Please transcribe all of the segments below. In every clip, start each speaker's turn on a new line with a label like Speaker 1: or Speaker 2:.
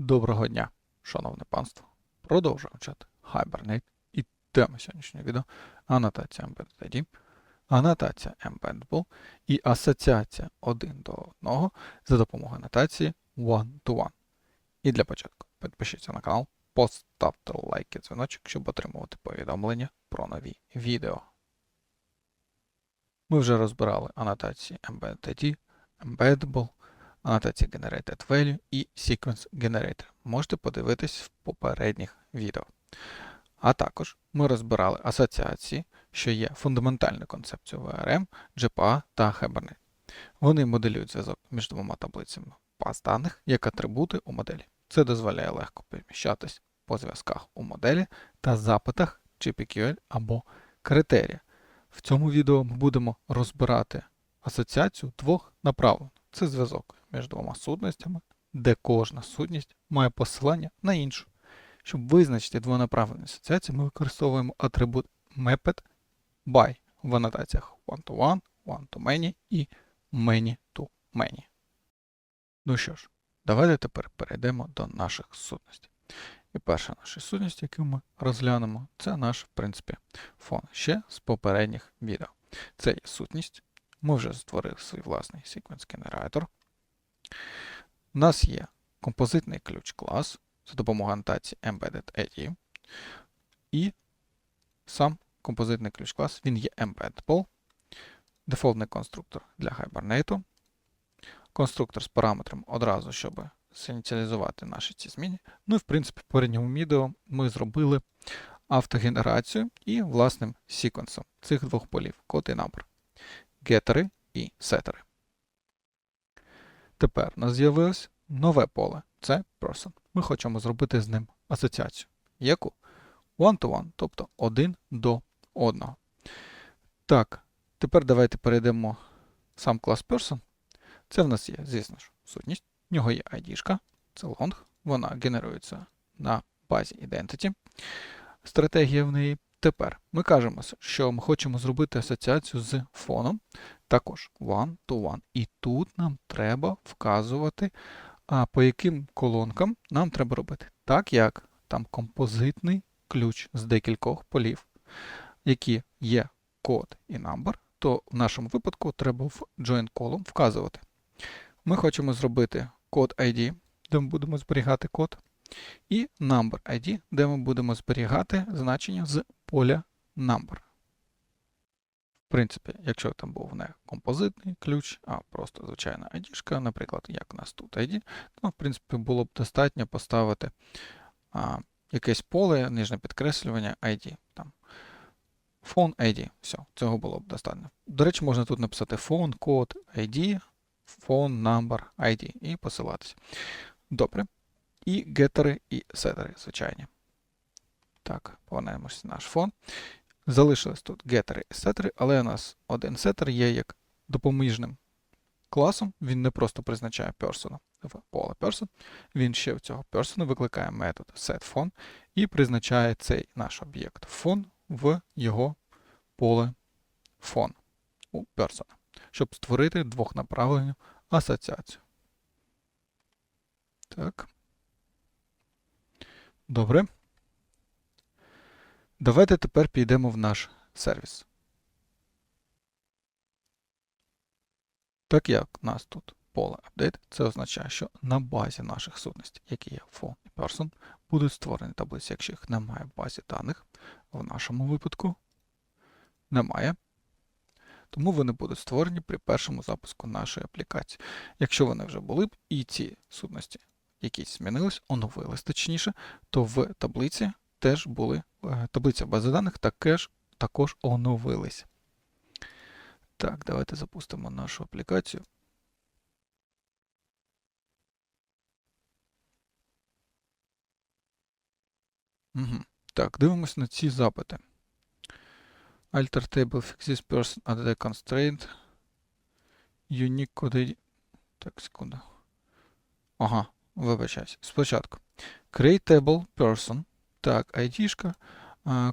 Speaker 1: Доброго дня, шановне панство. Продовжуємо вчати Hibernate і тема сьогоднішнього відео анотація Embedded ID, анотація Embeddable і асоціація один до одного за допомогою анотації One-to-One. І для початку підпишіться на канал, поставте лайк і дзвіночок, щоб отримувати повідомлення про нові відео. Ми вже розбирали анотації Embedded ID, Embeddable, анотації Generated Value і Sequence Generator. Можете подивитись в попередніх відео. А також ми розбирали асоціації, що є фундаментальною концепцією VRM, GPA та Hibernate. Вони моделюють зв'язок між двома таблицями баз даних як атрибути у моделі. Це дозволяє легко переміщатись по зв'язках у моделі та запитах чи або критерія. В цьому відео ми будемо розбирати асоціацію двох направлень. Це зв'язок між двома сутностями, де кожна сутність має посилання на іншу. Щоб визначити двонаправлені асоціації, ми використовуємо атрибут mapped by в анотаціях one-to-one, one-to-many і many-to-many. Ну що ж, давайте тепер перейдемо до наших сутностей. І перша наша сутність, яку ми розглянемо, це наш, в принципі, фон ще з попередніх відео. Це є сутність. Ми вже створили свій власний sequence генератор. У нас є композитний ключ клас за допомогою анотації Embedded ID. І сам композитний ключ клас він є embeddable, дефолтний конструктор для Hibernate, конструктор з параметром одразу, щоб синіціалізувати наші ці зміни. Ну і в принципі, в попередньому відео ми зробили автогенерацію і власним секвенсом цих двох полів код і number, гетери і сетери. Тепер у нас з'явилось нове поле це person. Ми хочемо зробити з ним асоціацію. Яку? One-to-one, тобто один до одного. Так, тепер давайте перейдемо сам клас person. Це в нас є, звісно ж, сутність. В нього є ID, це long, вона генерується на базі Identity. Стратегія в неї. Тепер ми кажемо, що ми хочемо зробити асоціацію з фоном, також one to one. І тут нам треба вказувати, по яким колонкам нам треба робити. Так як там композитний ключ з декількох полів, які є код і number, то в нашому випадку треба в join column вказувати. Ми хочемо зробити код ID, де ми будемо зберігати код, і number ID, де ми будемо зберігати значення з поля number. В принципі, якщо там був не композитний ключ, а просто звичайна ID, наприклад, як у нас тут ID, то, в принципі, було б достатньо поставити а, якесь поле, нижнє підкреслювання ID. Там, Phone ID. Все, цього було б достатньо. До речі, можна тут написати phone, код, ID, phone, number, ID і посилатися. Добре. І гетери, і сетери, звичайні. Так, повернемося в наш фон. Залишились тут гетери і сетери, але у нас один сетер є як допоміжним класом. Він не просто призначає персона в поле person, він ще в цього person викликає метод setFon і призначає цей наш об'єкт фон в його поле фон у person, щоб створити двохнаправлену асоціацію. Так. Добре. Давайте тепер підемо в наш сервіс. Так як у нас тут поле update, це означає, що на базі наших сутностей, які є phone і person, будуть створені таблиці, якщо їх немає в базі даних. В нашому випадку немає. Тому вони будуть створені при першому запуску нашої аплікації. Якщо вони вже були б і ці сутності якісь змінились, оновились точніше, то в таблиці теж були, таблиця бази даних також, також оновились. Так, давайте запустимо нашу аплікацію. Угу. Так, дивимося на ці запити. Alter table fix this person the constraint. Unique code Так, секунду. Ага, вибачаюсь. Спочатку. Create table person. Так, ID,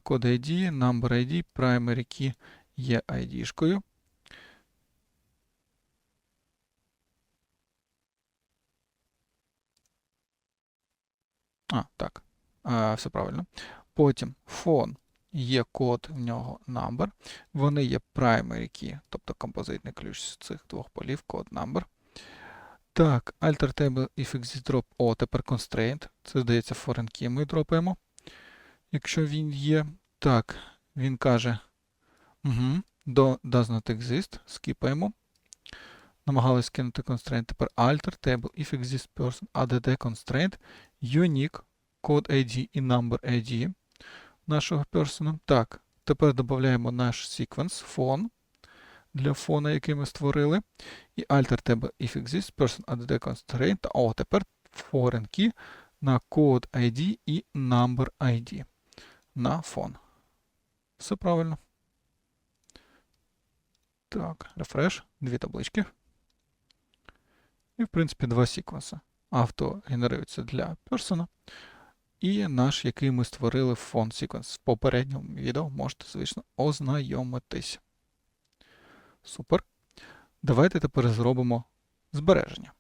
Speaker 1: код ID, number ID, primary key є ID-шкою. А, так. А, все правильно. Потім фон є код в нього number. Вони є primary key, тобто композитний ключ з цих двох полів, код number. Так, alter table if exist drop. О, тепер constraint. Це здається foreign key ми дропаємо. Якщо він є. Так, він каже. Угу, do, does not exist. Скіпаємо. Намагалися скинути constraint. Тепер alter table if exist person add constraint unique code ID і number ID нашого персона. Так, тепер додаємо наш sequence фон для фона, який ми створили. І alter table if exist person add constraint. О, тепер foreign key на code ID і number ID на фон. Все правильно. Так, refresh, дві таблички. І, в принципі, два секвенси. Авто генерується для персона. І наш, який ми створили фон секвенс. В попередньому відео можете, звісно, ознайомитись. Супер. Давайте тепер зробимо збереження.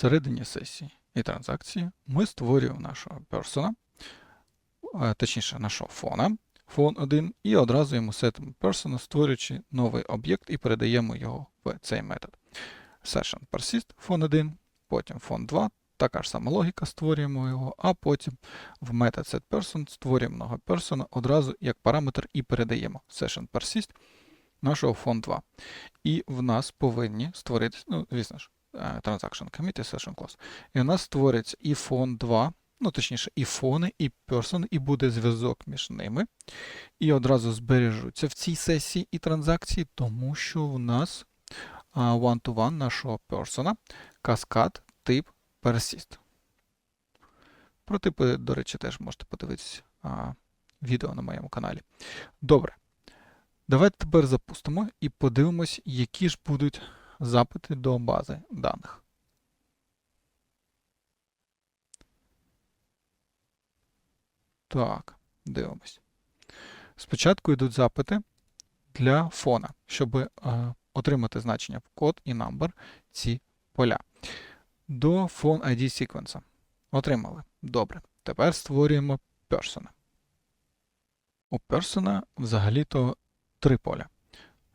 Speaker 1: Всередині сесії і транзакції ми створюємо нашого персона, е, точніше, нашого фона, фон 1, і одразу йому сетимо персона, створюючи новий об'єкт і передаємо його в цей метод. Session persist фон 1, потім фон 2, така ж сама логіка, створюємо його, а потім в метод setPerson створюємо нового персона одразу як параметр і передаємо session persist нашого фон 2. І в нас повинні створитися, ну, звісно ж, transaction commit і session class. І у нас створиться і фон 2, ну точніше, і фони, і person, і буде зв'язок між ними. І одразу збережуться в цій сесії і транзакції, тому що в нас one-to-one нашого персона, каскад, тип persist. Про типи, до речі, теж можете подивитися а, відео на моєму каналі. Добре. Давайте тепер запустимо і подивимось, які ж будуть запити до бази даних. Так, дивимось. Спочатку йдуть запити для фона, щоб е, отримати значення в код і number ці поля. До phone ID sequence. Отримали. Добре. Тепер створюємо persona. У persona взагалі-то три поля.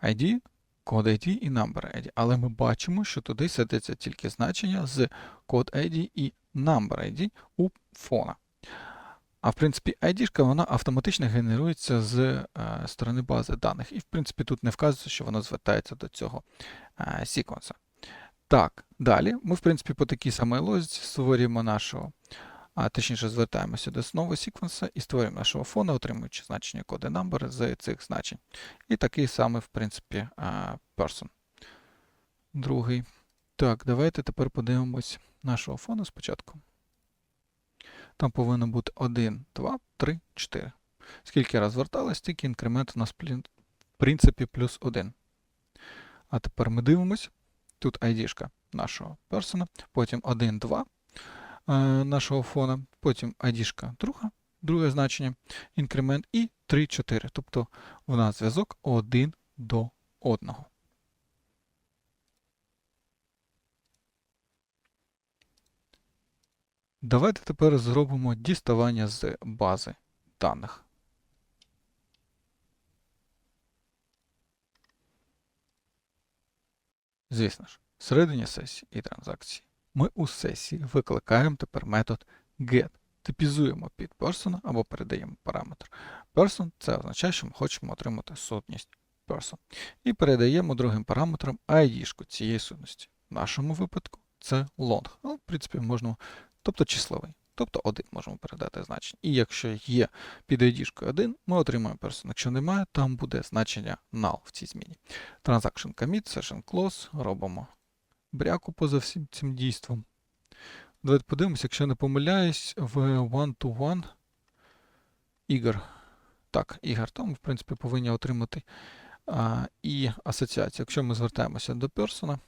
Speaker 1: ID, код ID і number ID. Але ми бачимо, що туди садиться тільки значення з код ID і number ID у фона. А в принципі, ID вона автоматично генерується з е, сторони бази даних. І, в принципі, тут не вказується, що воно звертається до цього е, секвенса. Так, далі ми, в принципі, по такій самій логіці створюємо нашого, а точніше, звертаємося до основи секвенса і створюємо нашого фона, отримуючи значення коди number з цих значень. І такий самий, в принципі, person. Другий. Так, давайте тепер подивимось нашого фону спочатку. Там повинно бути 1, 2, 3, 4. Скільки раз зверталось, стільки інкремент у нас в принципі плюс 1. А тепер ми дивимось. Тут ID нашого персона, потім 1, 2 е, нашого фона, потім ID друга, друге значення, інкремент і 3, 4. Тобто у нас зв'язок 1 до 1. Давайте тепер зробимо діставання з бази даних. Звісно ж, всередині сесії і транзакції ми у сесії викликаємо тепер метод get. Типізуємо під person або передаємо параметр. Person це означає, що ми хочемо отримати сутність person. І передаємо другим параметром ID цієї сутності. В нашому випадку це long. Ну, в принципі, можна тобто числовий. Тобто 1 можемо передати значення. І якщо є під ID 1, ми отримаємо person. Якщо немає, там буде значення null в цій зміні. Transaction commit, session close, робимо бряку поза всім цим дійством. Давайте подивимося, якщо не помиляюсь, в one-to-one ігор. Так, ігор, там, в принципі, повинні отримати а, і асоціацію. Якщо ми звертаємося до персона,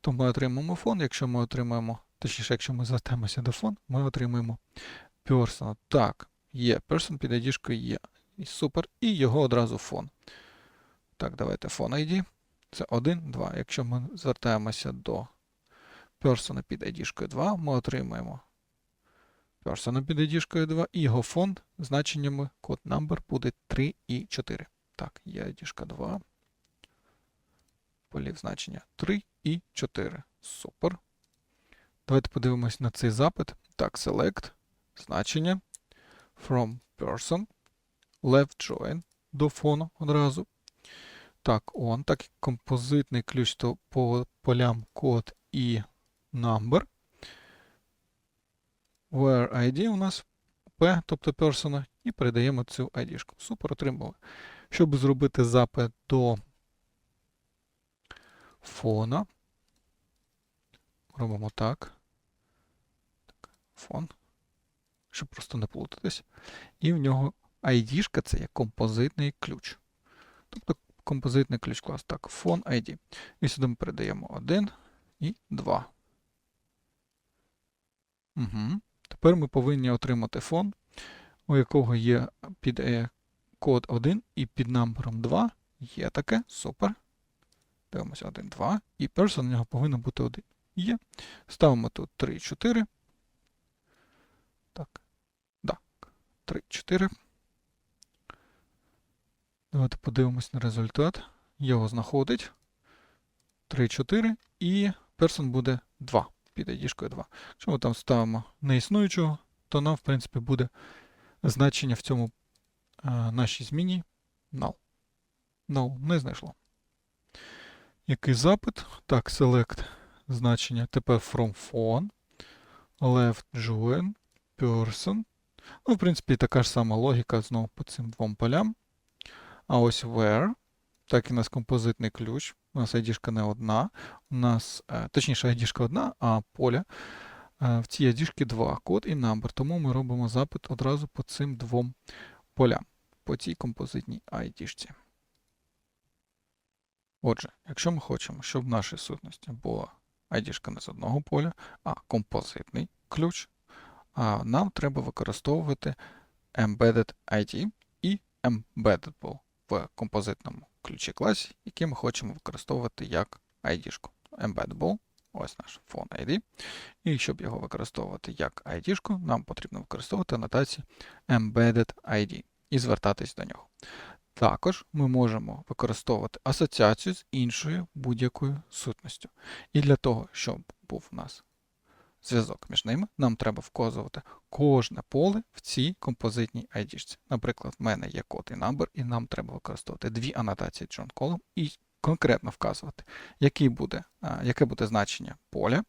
Speaker 1: то ми отримаємо фон. Якщо ми отримаємо Точніше, якщо ми звертаємося до фон, ми отримуємо person. Так, є. Person під ID є. Супер. І його одразу фон. Так, давайте фон ID. Це 1, 2. Якщо ми звертаємося до person під ID 2, ми отримаємо person під ID 2 і його фонд значеннями код number буде 3 і 4. Так, є ID 2. Полів значення 3 і 4. Супер. Давайте подивимось на цей запит. Так, select значення from person left join до фону одразу. Так, on, так композитний ключ, то по полям код і number. Where ID у нас P, тобто persona, і передаємо цю ID. -шку. Супер, отримали. Щоб зробити запит до фона, робимо так. так фон. Щоб просто не плутатись. І в нього ID це є композитний ключ. Тобто композитний ключ клас. Так, фон ID. І сюди ми передаємо 1 і 2. Угу. Тепер ми повинні отримати фон, у якого є під е, код 1 і під номером 2. Є таке. Супер. Дивимося 1, 2. І персон у нього повинен бути 1. Є. Ставимо тут 3, 4. Так. Так. 3, 4. Давайте подивимось на результат. Його знаходить. 3, 4. І персон буде 2. Під ID 2. Якщо ми там ставимо неіснуючого, то нам, в принципі, буде значення в цьому а, нашій зміні null. Null не знайшло. Який запит? Так, select значення тепер from phone, left join, person. Ну, в принципі, така ж сама логіка знову по цим двом полям. А ось where, так і у нас композитний ключ. У нас ID не одна. У нас, е, точніше, ID одна, а поля. е, В цій ID два код і number. Тому ми робимо запит одразу по цим двом полям, по цій композитній ID. -шці. Отже, якщо ми хочемо, щоб в нашій сутності була ID не з одного поля, а композитний ключ, нам треба використовувати embedded ID і embeddable в композитному ключі класі, який ми хочемо використовувати як ID. -шку. Embeddable, ось наш фон ID. І щоб його використовувати як ID, нам потрібно використовувати анотацію Embedded ID і звертатись до нього. Також ми можемо використовувати асоціацію з іншою будь-якою сутністю. І для того, щоб був у нас зв'язок між ними, нам треба вказувати кожне поле в цій композитній ID. Наприклад, в мене є код і number, і нам треба використовувати дві анотації join column і конкретно вказувати, який буде, яке буде значення поля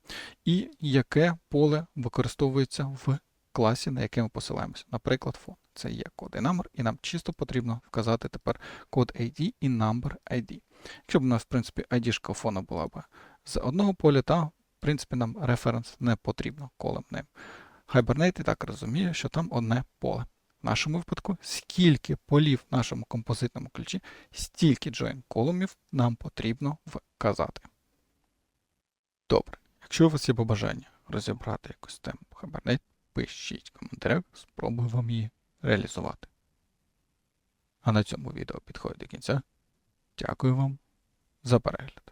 Speaker 1: і яке поле використовується в класі, на який ми посилаємося. Наприклад, фон. Це є код і number, і нам чисто потрібно вказати тепер код ID і number ID. Якщо б у нас, в принципі, ID фона була б з одного поля, та, в принципі, нам референс не потрібно колем name. Hibernate і так розуміє, що там одне поле. В нашому випадку, скільки полів в нашому композитному ключі, стільки join колумнів нам потрібно вказати. Добре. Якщо у вас є побажання розібрати якусь тему Hibernate, пишіть в коментарях, спробую вам її реалізувати. А на цьому відео підходить до кінця. Дякую вам за перегляд.